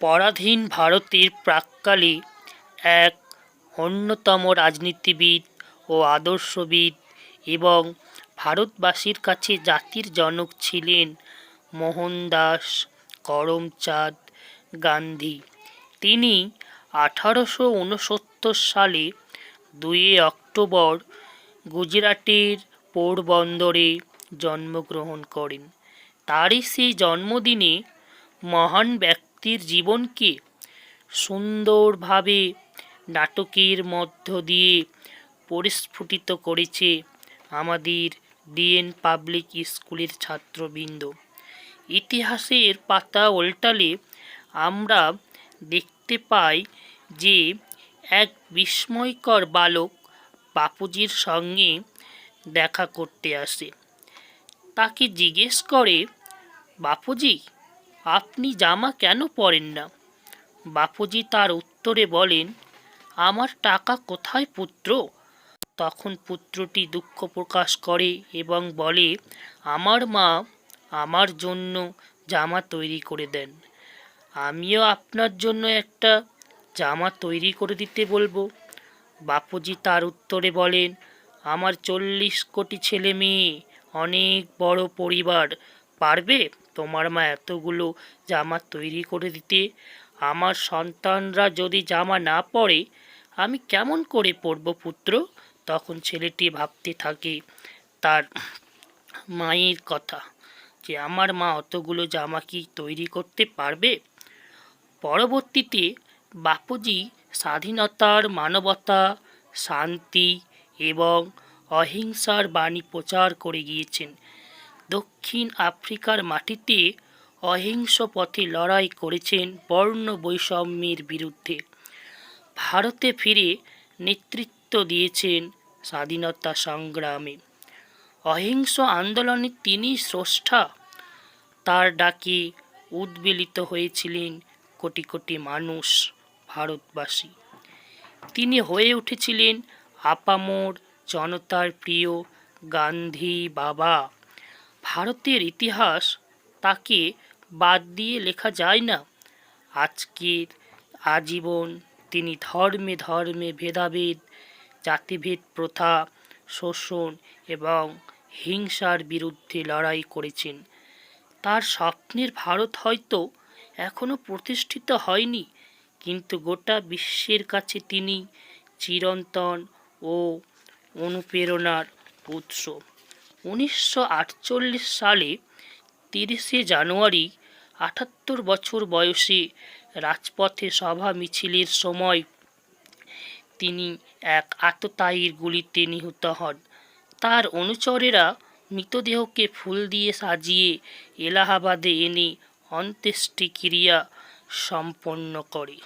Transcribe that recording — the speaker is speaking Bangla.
পরাধীন ভারতের প্রাক্কালে এক অন্যতম রাজনীতিবিদ ও আদর্শবিদ এবং ভারতবাসীর কাছে জাতির জনক ছিলেন মোহনদাস করমচাঁদ গান্ধী। তিনি আঠারোশো ঊনসত্তর সালে দুই অক্টোবর গুজরাটের পোরবন্দরে জন্মগ্রহণ করেন। তারই সেই জন্মদিনে মহান ব্যক্তির জীবনকে সুন্দরভাবে নাটকের মধ্য দিয়ে পরিস্ফুটিত করেছে আমাদের ডিএন পাবলিক স্কুলের ছাত্রবৃন্দ। ইতিহাসের পাতা উল্টালে আমরা দেখতে পাই যে এক বিস্ময়কর বালক বাপুজির সঙ্গে দেখা করতে আসে। তাকে জিজ্ঞেস করে, বাপুজি আপনি জামা কেন পরেন না? বাপুজি তার উত্তরে বলেন, আমার টাকা কোথায় পুত্র? তখন পুত্রটি দুঃখ প্রকাশ করে এবং বলে, আমার মা আমার জন্য জামা তৈরি করে দেন। আমিও আপনার জন্য একটা জামা তৈরি করে দিতে বলব। বাপুজি তার উত্তরে বলেন, আমার চল্লিশ কোটি ছেলে মেয়ে, অনেক বড় পরিবার, পারবে? তোমার মা এতগুলো জামা তৈরি করে দিতে? আমার সন্তানরা যদি জামা না পরে, আমি কেমন করে পরব পুত্র? তখন ছেলেটি ভাবতে থাকে, তার মায়ের কথা যে আমার মা অতগুলো জামা কি তৈরি করতে পারবে? পরবর্তীতে বাপুজি স্বাধীনতার মানবতা, শান্তি এবং অহিংসার বাণী প্রচার করে গিয়েছেন। দক্ষিণ আফ্রিকার মাটিতে অহিংস পথে লড়াই করেছেন বর্ণ বৈষম্যের বিরুদ্ধে। ভারতে ফিরে নেতৃত্ব দিয়েছেন স্বাধীনতা সংগ্রামে। অহিংস আন্দোলনে তিনি স্রষ্টা। তার ডাকে উদ্বেলিত হয়েছিলেন কোটি কোটি মানুষ, ভারতবাসী। তিনি হয়ে উঠেছিলেন আপামোর জনতার প্রিয় গান্ধী বাবা। ভারতের ইতিহাস তাকে বাদ দিয়ে লেখা যায় না। আজকের আজীবন তিনি ধর্মে ধর্মে ভেদাভেদ, জাতিভেদ, প্রথা, শোষণ এবং হিংসার বিরুদ্ধে লড়াই করেছেন। তার স্বপ্নের ভারত হয়তো এখনও প্রতিষ্ঠিত হয়নি, কিন্তু গোটা বিশ্বের কাছে তিনি চিরন্তন ও অনুপ্রেরণার উৎস। উনিশশো আটচল্লিশ সালে তিরিশে জানুয়ারি আটাত্তর বছর বয়সে রাজপথে সভা মিছিলের সময় তিনি এক আততায়ীর গুলিতে নিহত হন। তার অনুচরেরা মৃতদেহকে ফুল দিয়ে সাজিয়ে এলাহাবাদে এনে অন্ত্যেষ্টিক্রিয়া সম্পন্ন করে।